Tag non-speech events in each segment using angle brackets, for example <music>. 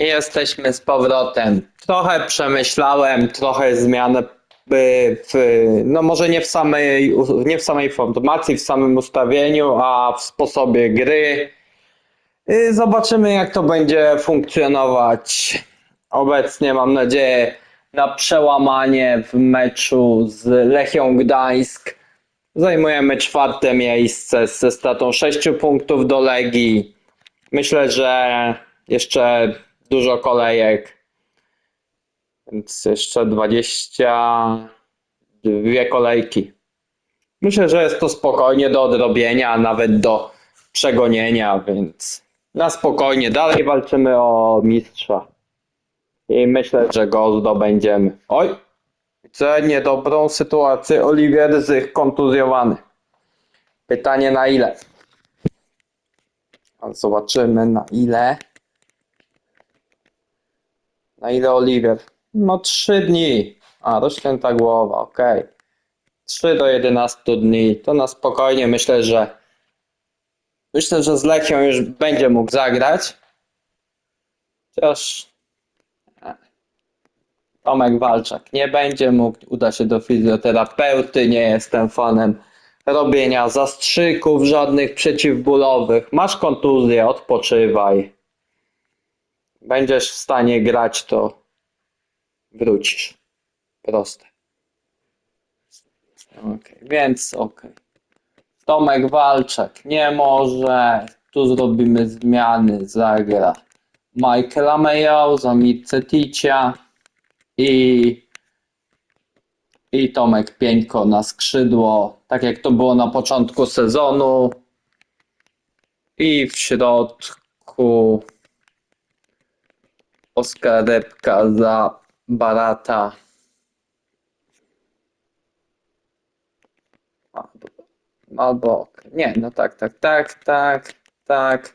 Jesteśmy z powrotem. Trochę przemyślałem, trochę zmian y, w, no może nie w samej, nie w samej formacji, w samym ustawieniu, a w sposobie gry. Y, Zobaczymy jak to będzie funkcjonować. Obecnie mam nadzieję na przełamanie w meczu z Lechią Gdańsk. Zajmujemy czwarte miejsce ze stratą 6 punktów do Legii. Myślę, że jeszcze dużo kolejek. Więc jeszcze 22 kolejki. Myślę, że jest to spokojnie do odrobienia, nawet do przegonienia, więc na spokojnie. Dalej walczymy o mistrza. I myślę, że go zdobędziemy. Oj, widzę niedobrą sytuację. Oliwier Zych kontuzjowany. Pytanie na ile? Zobaczymy na ile. Na ile Oliwier? No 3 dni. A, rozcięta głowa, okej. 3 do 11 dni. To na spokojnie myślę, że myślę, że z Lechią już będzie mógł zagrać. Chociaż Tomek Walczak nie będzie mógł, uda się do fizjoterapeuty, nie jestem fanem robienia zastrzyków żadnych przeciwbólowych. Masz kontuzję, odpoczywaj. Będziesz w stanie grać, to wrócisz. Proste. Okej, więc okej. Tomek Walczak nie może. Tu zrobimy zmiany. Zagra Michaela Mayo, Zamit Ticia i i Tomek Pieńko na skrzydło, tak jak to było na początku sezonu. I w środku Oskar za Barata. Albo, nie, no tak, tak, tak, tak, tak.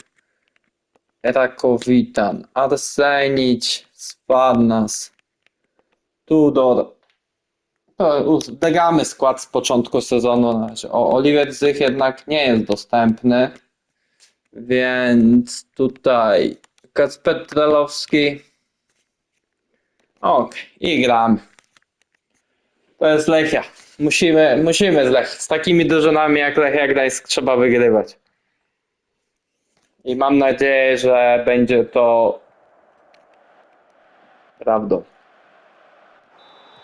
Rakowitan, Arsenić, Sparnas, Tudor, Zbieramy skład z początku sezonu. na razie. O, Oliver Zych jednak nie jest dostępny, więc tutaj Kacper Trelowski. Ok, i gramy. To jest Lechia. Musimy, musimy z Lech. Z takimi drużynami jak Lechia Gdańsk trzeba wygrywać. I mam nadzieję, że będzie to prawdą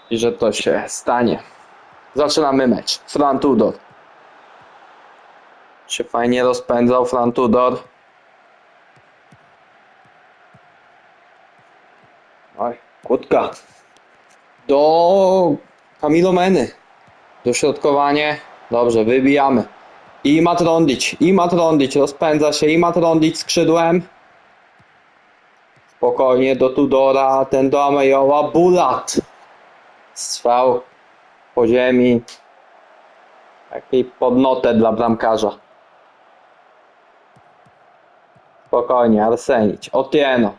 i że to się stanie. Zaczynamy mecz. Fran Tudor. Się fajnie rozpędzał Fran Tudor. Oj, kłódka. Do Kamilo Meny. Dośrodkowanie. Dobrze, wybijamy. I Matrondić, i Matrondić rozpędza się, i Matrondić skrzydłem. Spokojnie do Tudora, ten do Amejoła, Bulat strzał po ziemi. Takiej podnotę dla bramkarza. Spokojnie, Arsenić. Otieno.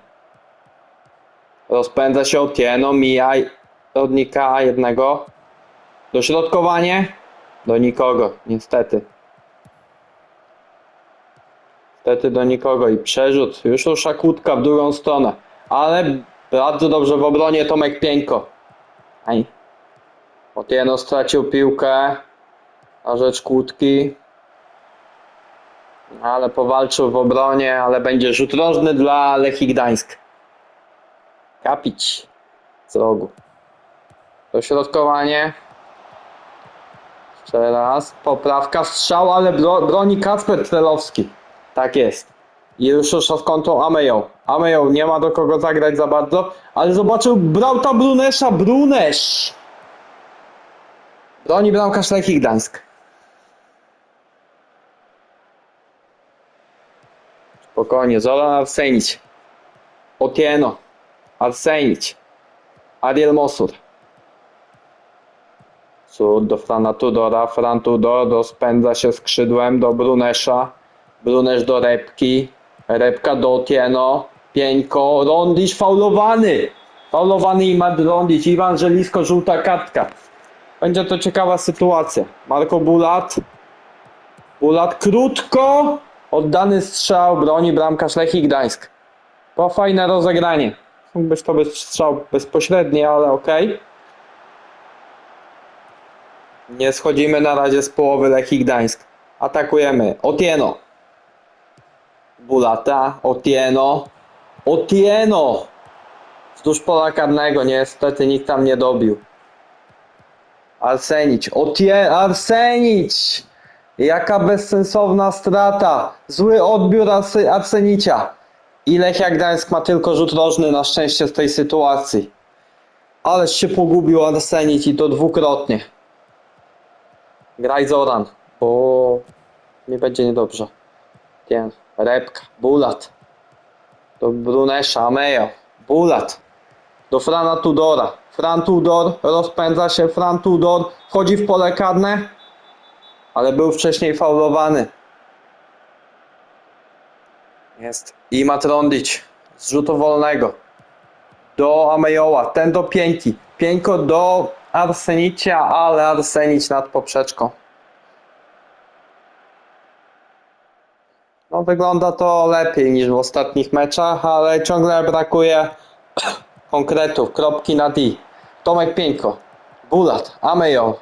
Rozpędza się Otieno, mija rodnika jednego. Dośrodkowanie? Do nikogo, niestety. Niestety do nikogo i przerzut. Już rusza kłódka w drugą stronę. Ale bardzo dobrze w obronie Tomek Pieńko. Aj. Otieno stracił piłkę na rzecz kłódki. Ale powalczył w obronie, ale będzie rzut rożny dla Lechii Gdańsk. Kapić z rogu. Dośrodkowanie. Jeszcze raz. Poprawka, strzał, ale bro, broni Kacper Trelowski. Tak jest. I z kontrą Ameją. Ameją nie ma do kogo zagrać za bardzo, ale zobaczył Brauta Brunesza. Brunesz! Broni bramkarz Lechii Gdańsk. Spokojnie, Zoran Arsenić. Otieno. Arsenić. Ariel Mosur. Cud do Frana Tudora. Fran Tudor rozpędza się skrzydłem do Brunesza. Brunesz do Repki. Repka do Otieno. Pieńko. Rondisz faulowany. Faulowany Imad Rondisz. Iwan Żelisko, żółta kartka. Będzie to ciekawa sytuacja. Marko Bulat. Bulat krótko. Oddany strzał broni bramkarz Lechii Gdańsk. To fajne rozegranie. Mógłbyś to być strzał bezpośredni, ale okej. Nie schodzimy na razie z połowy Lechii Gdańsk. Atakujemy. Otieno. Bulata. Otieno. Otieno! Wzdłuż pola karnego. Niestety nikt tam nie dobił. Arsenić. Otie... Arsenić! Jaka bezsensowna strata. Zły odbiór Arsy... Arsenicia. I Lechia Gdańsk ma tylko rzut rożny na szczęście z tej sytuacji. Ależ się pogubił Arsenić i to dwukrotnie. Graj Zoran, bo nie będzie niedobrze. Tien, Repka, Bulat. Do Brunesza, Amejo, Bulat. Do Frana Tudora. Fran Tudor, rozpędza się Fran Tudor, wchodzi w pole karne, ale był wcześniej faulowany. Jest. I Matrondić z rzutu wolnego. Do Amejoła. Ten do Pieńki. Pieńko do Arsenicia, ale Arsenić nad poprzeczką. No wygląda to lepiej niż w ostatnich meczach, ale ciągle brakuje <clears throat> konkretów, kropki na D. Tomek Pieńko, Bulat, Amejo,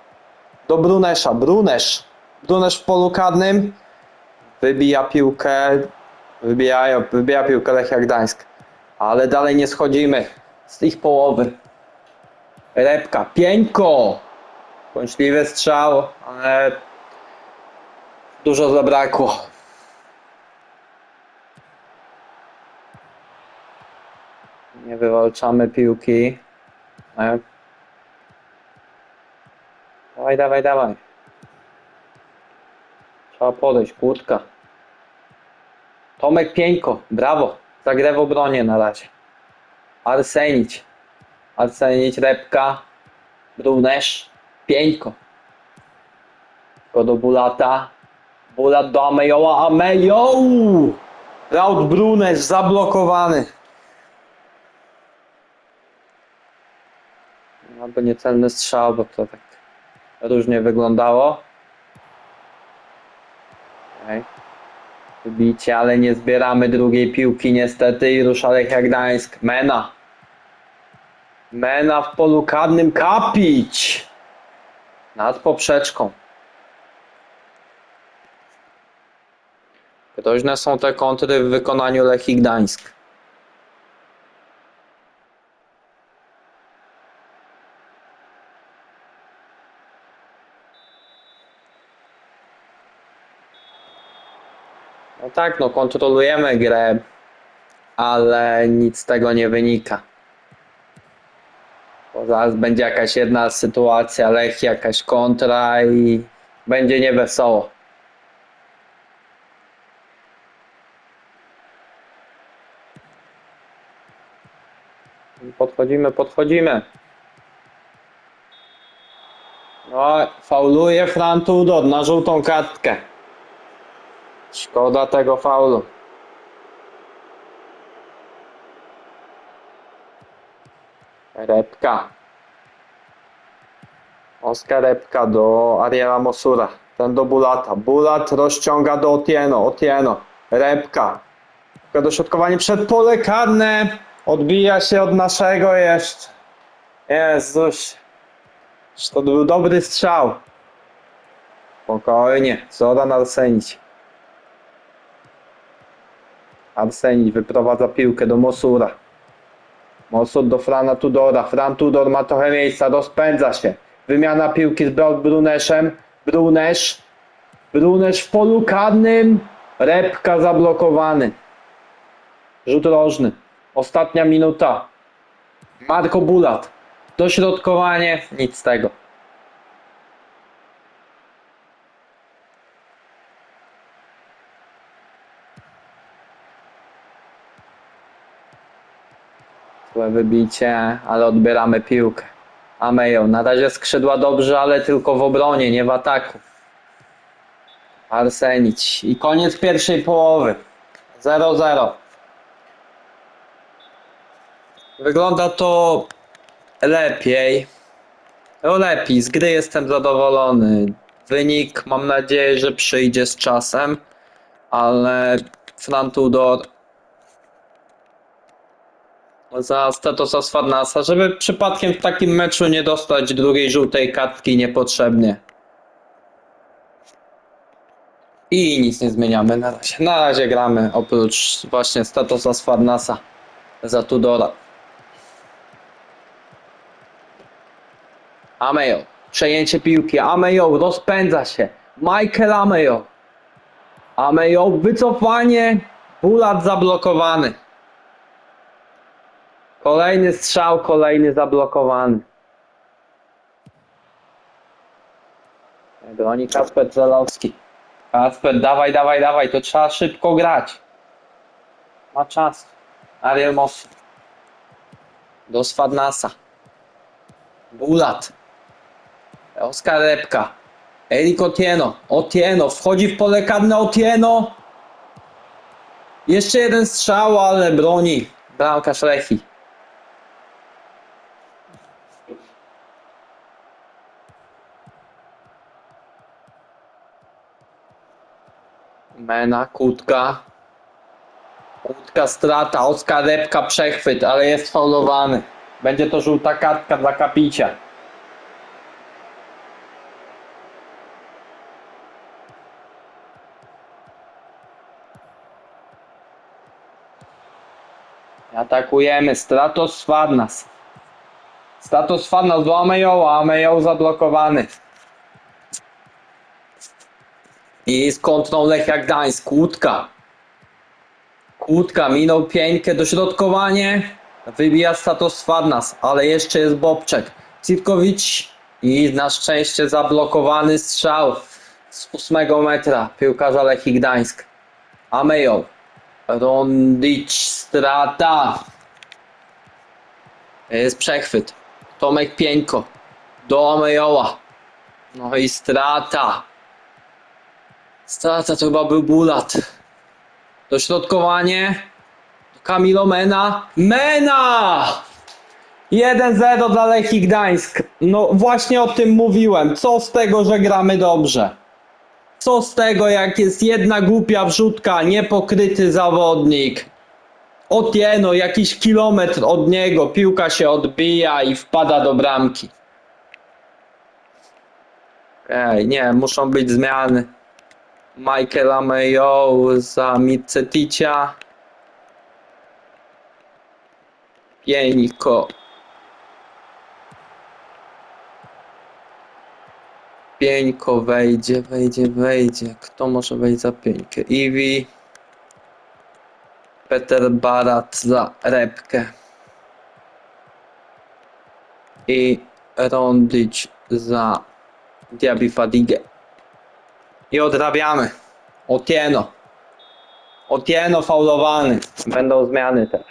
do Brunesza, Brunesz, Brunesz w polu karnym, wybija piłkę, wybijają, wybija piłkę Lechia Gdańsk, ale dalej nie schodzimy z ich połowy. Repka, Pieńko, błądźliwy strzał, ale dużo zabrakło. Nie wywalczamy piłki. E. Dawaj, dawaj, dawaj. Trzeba podejść, kłódka. Tomek Pieńko, brawo. Zagrę w obronie na razie. Arsenić. Arsenić, Repka. Brunesz. Pieńko. Go do Bulata. Bulat do Amejoła. Amejo! Raut Brunesz zablokowany. Albo niecelny strzał, bo to tak różnie wyglądało. Okej. Wybicie, ale nie zbieramy drugiej piłki niestety i rusza Lechia Gdańsk. Mena. Mena w polu karnym kapić. Nad poprzeczką. Groźne są te kontry w wykonaniu Lechii Gdańsk. No tak, no kontrolujemy grę, ale nic z tego nie wynika. Zaraz będzie jakaś jedna sytuacja, Lech, jakaś kontra i będzie niewesoło. Podchodzimy, podchodzimy. No, fauluje Fran Tudor na żółtą kartkę. Szkoda tego faulu. Repka. Oskar Repka do Ariela Mosura. Ten do Bulata. Bulat rozciąga do Otieno. Otieno. Repka. Dośrodkowanie przed pole karne. Odbija się od naszego jeszcze. Jezus. To był dobry strzał. Spokojnie. Zoran Arsenić. Arsenić wyprowadza piłkę do Mosura. Mosur do Frana Tudora. Fran Tudor ma trochę miejsca, rozpędza się. Wymiana piłki z Bruneszem. Brunesz. Brunesz w polu karnym. Repka zablokowany. Rzut rożny. Ostatnia minuta. Marko Bulat. Dośrodkowanie. Nic z tego. Złe wybicie, ale odbieramy piłkę. Amejo, na razie skrzydła dobrze, ale tylko w obronie, nie w ataku. Arsenić. I koniec pierwszej połowy. 0-0. Wygląda to lepiej. No lepiej, z gry jestem zadowolony. Wynik mam nadzieję, że przyjdzie z czasem, ale Fran Tudor za Statosa Sfarnasa, żeby przypadkiem w takim meczu nie dostać drugiej żółtej kartki niepotrzebnie. I nic nie zmieniamy na razie. Na razie gramy oprócz właśnie Statosa Sfarnasa za Tudora. Amejo, przejęcie piłki. Amejo rozpędza się. Michael Amejo. Amejo, wycofanie. Bulat zablokowany. Kolejny strzał, kolejny zablokowany. Broni Kasper Zelowski. Kasper, dawaj, dawaj, dawaj, to trzeba szybko grać. Ma czas. Ariel Moss. Do Swadnasa. Bulat. Oskar Repka. Erik Otieno. Otieno. Wchodzi w pole karne Otieno. Jeszcze jeden strzał, ale broni. Bramkarz Lechi. Mena, Kutka. Kutka strata, Oskar przechwyt, ale jest faulowany. Będzie to żółta kartka dla Kapicia. Atakujemy. Stratos Sfarnas. Stratos Sfarnas do Amejoła. Amejoł zablokowany. I kontrą Lechia Gdańsk. Kłódka. Kłódka minął pieńkę. Dośrodkowanie. Wybija Stratos Sfarnas. Ale jeszcze jest Bobczek. Citkowicz. I na szczęście zablokowany strzał z 8 metra piłkarza Lechii Gdańsk. Amejoł. Rondic strata. Jest przechwyt. Tomek Pieńko. Do Amejoła. No i strata. Strata to chyba był Bulat. Dośrodkowanie. Kamilo Mena. Mena! 1-0 dla Lechii Gdańsk. No właśnie o tym mówiłem. Co z tego, że gramy dobrze? Co z tego, jak jest jedna głupia wrzutka, niepokryty zawodnik? Otieno, jakiś kilometr od niego, piłka się odbija i wpada do bramki. Okej, nie, muszą być zmiany. Michaela Mayo za Miceticia. Pieńko. Pieńko wejdzie, wejdzie, wejdzie. Kto może wejść za pieńkę? Iwi. Peter Barat za repkę. I Rondic za Diaby Fadigę. I odrabiamy. Otieno. Otieno faulowany. Będą zmiany też.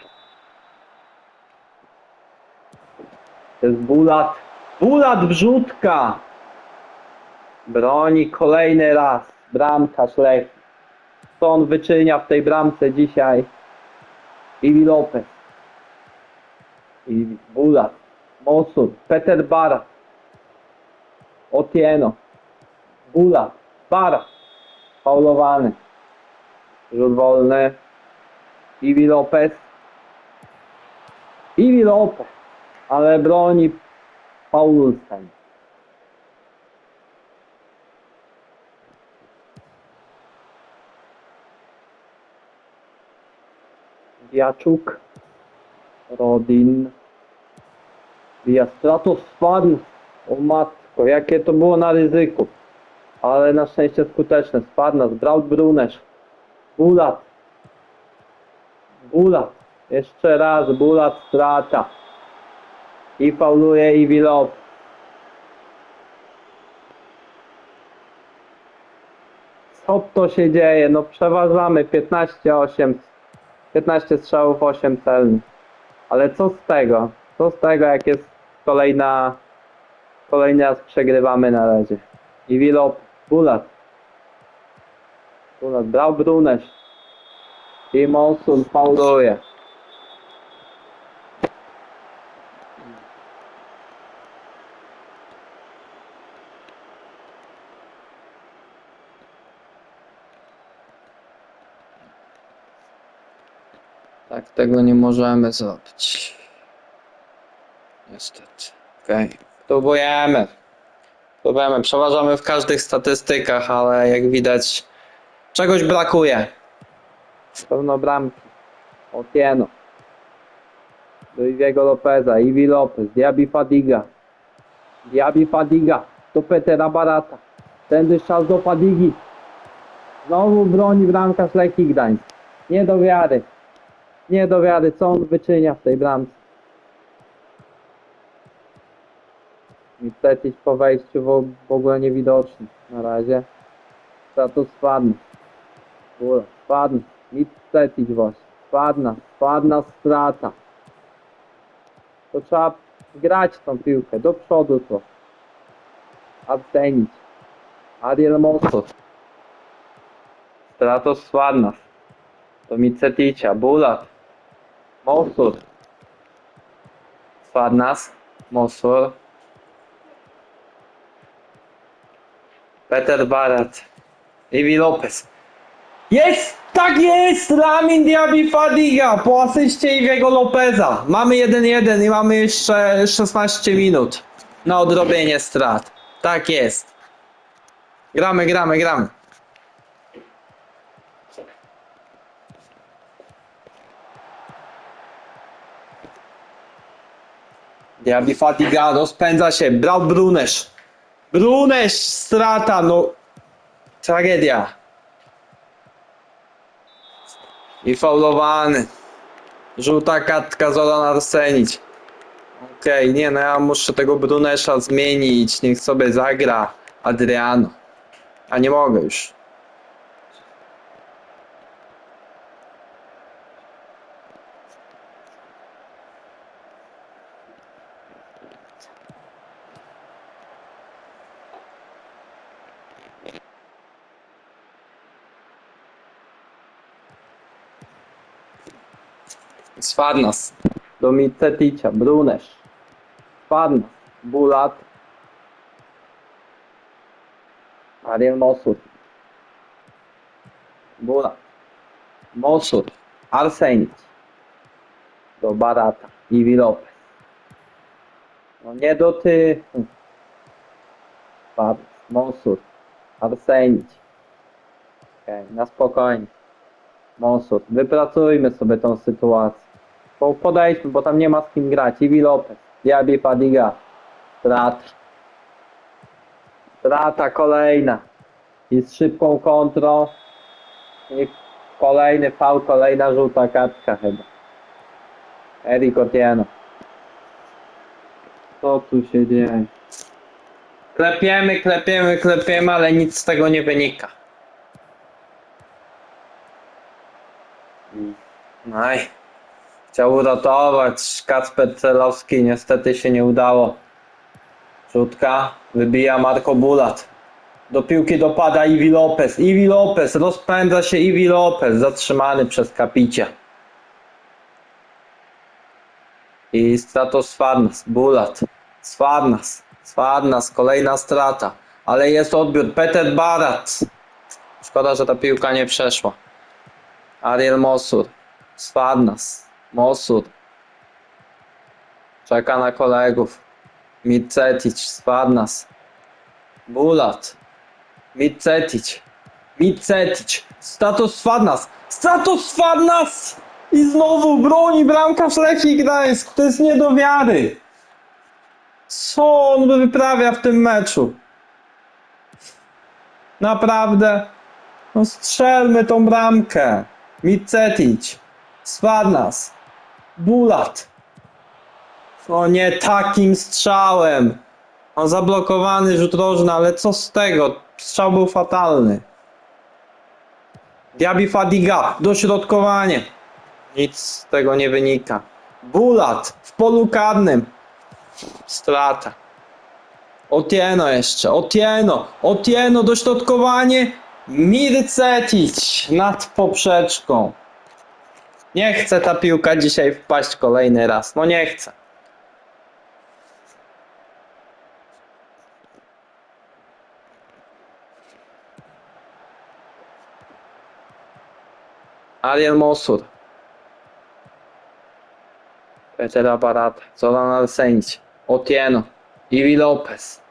To jest Bulat. Bulat wrzutka. Broni kolejny raz. Bramkarz Lech. Co on wyczynia w tej bramce dzisiaj? Iwi Lopez. Iwi Bulat. Mosur. Peter Barat. Otieno. Bulat. Barat. Faulowany. Rzut wolny. Iwi Lopez. Iwi Lopez. Ale broni Paulsen. Diaczuk, Rodin, Via Stratosfarius. O matko, jakie to było na ryzyku. Ale na szczęście skuteczne. Spadnas, Braut Brunesz, Bulat. Bulat. Jeszcze raz, Bulat strata. I fauluje i Wilop. Co to się dzieje? No przeważamy 15-8 15 strzałów, 8 celnych. Ale co z tego? Co z tego, jak jest kolejna... Kolejny raz przegrywamy na razie. I Wilop, Bulat. Bulat, brał Brunesz. I Monsun fauluje. Tego nie możemy zrobić. Niestety. Okej. Próbujemy. Próbujemy. Przeważamy w każdych statystykach, ale jak widać czegoś brakuje. Pełno bramki. Otieno. Do Lopeza, Iwi Lopez, Diaby Fadiga. Diaby Fadiga. Do Petera Barata. Tędy strzał do Fadigi. Znowu broni bramkarz Leki Gdańsk. Nie do wiary. Nie do wiary, co on wyczynia w tej bramce. Micetić po wejściu w, ogóle niewidoczny na razie. Status spadny. Góra, spadny. Micetić właśnie. Spadna, spadna strata. To trzeba grać tą piłkę, do przodu to. Abstenić. Ariel Mosor. Stratos Swadnas. To Miceticia, Bulat. Mosur. Swadnas. Mosur. Peter Barat. Iwi Lopez. Jest! Tak jest! Lamin Diaby Fadiga po asyście Iwiego Lopeza. Mamy 1-1 i mamy jeszcze 16 minut na odrobienie strat. Tak jest. Gramy, gramy, gramy. Diaby Fatiga rozpędza się. Brał Brunesz. Brunesz, strata, no. Tragedia. I faulowany. Żółta kartka Zoran Arsenić. Okej, nie no ja muszę tego Brunesza zmienić. Niech sobie zagra Adriano. A nie mogę już. Sfarnas. Do Miceticia. Brunesz. Sfarnas. Bulat. Ariel Mosur. Bulat. Mosur. Arsenic. Do Barata. Iwi Lopez. No nie do ty. Sfarnas. Mosur. Arsenic. Okej, na spokojnie. Mosur, wypracujmy sobie tą sytuację. Po, podejdźmy, bo tam nie ma z kim grać. Iwi Lopez, Diaby Padiga. Strata. Strata kolejna. I z szybką kontrą. I kolejny fał, kolejna żółta kartka chyba. Eric Otieno. Co tu się dzieje? Klepiemy, klepiemy, klepiemy, ale nic z tego nie wynika. Aj. Chciał uratować Kacper Celowski, niestety się nie udało. Rzutka, wybija Marco Bulat. Do piłki dopada Iwi Lopez. Iwi Lopez, rozpędza się Iwi Lopez, zatrzymany przez Kapicia. I Stratos Sfarnas, Bulat. Sfarnas, Sfarnas, kolejna strata. Ale jest odbiór, Peter Barat. Szkoda, że ta piłka nie przeszła. Ariel Mosur. Sfarnas. Mosur. Czeka na kolegów. Micetic. Sfarnas. Bulat. Micetic. Micetic. Status Sfarnas. Status Sfarnas! I znowu broni bramkarz Lechii Gdańsk. To jest nie do wiary. Co on wyprawia w tym meczu? Naprawdę. No strzelmy tą bramkę. Micetic. Sfarnas. Bulat. O nie, takim strzałem. On zablokowany rzut rożny, ale co z tego? Strzał był fatalny. Diaby Fadiga. Dośrodkowanie. Nic z tego nie wynika. Bulat w polu karnym. Strata. Otieno jeszcze, Otieno, Otieno, dośrodkowanie, Mircetic nad poprzeczką. Nie chce ta piłka dzisiaj wpaść kolejny raz, no nie chce. Ariel Mosur. Peter Abarata, Zoran Arsenic, Otieno, Iwi Lopez,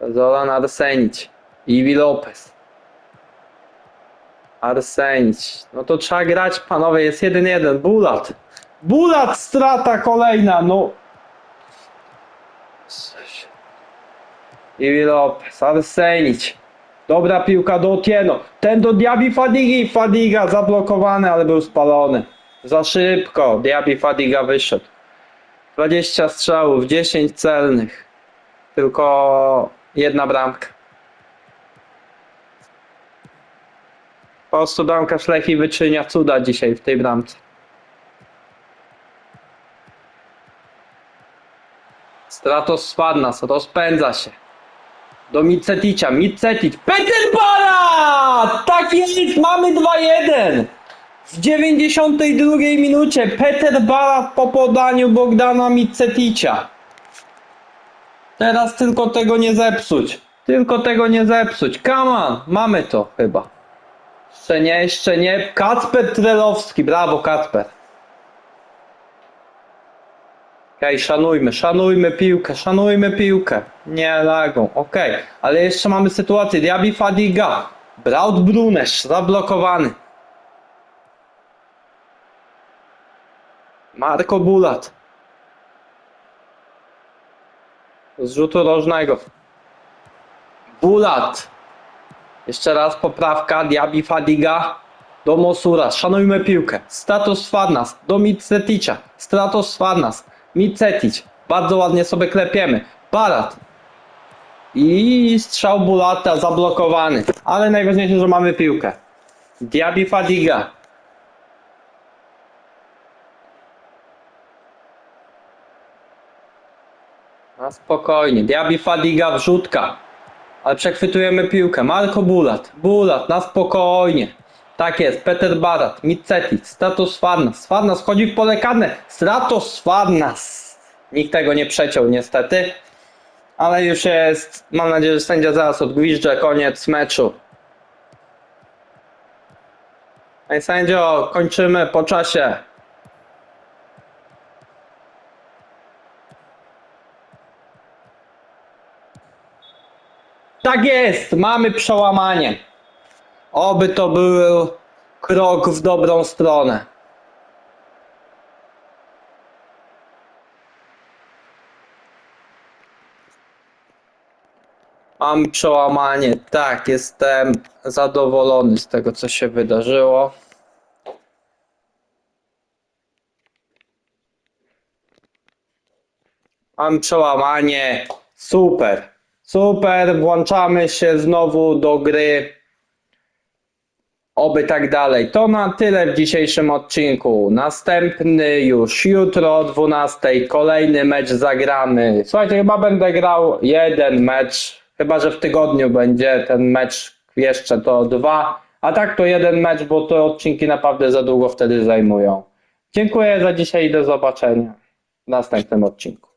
Zoran Arsenic, Iwi Lopez, Arsenic. No to trzeba grać, panowie, jest 1-1. Bulat. Bulat, strata kolejna, no. Iwi Lopez, Arsenic. Dobra piłka do Otieno. Ten do Diaby Fadigi. Fadiga zablokowany, ale był spalony. Za szybko. Diaby Fadiga wyszedł. 20 strzałów, 10 celnych. Tylko jedna bramka. Prostu bramkarz Lechi wyczynia cuda dzisiaj w tej bramce. Stratos Spadnas rozpędza się. Do Micetica, Micetic, Peter Barat! Tak jest, mamy 2-1! W 92 minucie Peter Barat po podaniu Bogdana Micetica. Teraz tylko tego nie zepsuć. Tylko tego nie zepsuć. On, mamy to chyba. Jeszcze nie, jeszcze nie. Kacper Trelowski, brawo Kacper. Okej, szanujmy, szanujmy piłkę, szanujmy piłkę. Nie lagą, okej. Ale jeszcze mamy sytuację. Diaby Fadiga. Braut Brunesz, zablokowany. Marko Bulat. Z rzutu rożnego. Bulat. Jeszcze raz poprawka. Diaby Fadiga. Do Mosura. Szanujmy piłkę. Status Farnas. Do Micetica. Stratos Farnas. Micetic. Bardzo ładnie sobie klepiemy. Barat. I strzał Bulata zablokowany. Ale najważniejsze, że mamy piłkę. Diaby Fadiga. Na spokojnie. Diaby Fadiga wrzutka. Ale przechwytujemy piłkę. Marko Bulat. Bulat, na spokojnie. Tak jest. Peter Barat. Micetic. Stratos Farnas. Farnas wchodzi w pole karne. Stratos Farnas. Nikt tego nie przeciął niestety. Ale już jest. Mam nadzieję, że sędzia zaraz odgwizdże. Koniec meczu. Panie sędzio, kończymy po czasie. Tak jest, mamy przełamanie. Oby to był krok w dobrą stronę. Mam przełamanie. Tak, jestem zadowolony z tego, co się wydarzyło. Mam przełamanie. Super. Super. Włączamy się znowu do gry. Oby tak dalej. To na tyle w dzisiejszym odcinku. Następny już jutro o 12. Kolejny mecz zagramy. Słuchajcie, chyba będę grał jeden mecz. Chyba, że w tygodniu będzie ten mecz jeszcze to dwa. A tak to jeden mecz, bo te odcinki naprawdę za długo wtedy zajmują. Dziękuję za dzisiaj i do zobaczenia w następnym odcinku.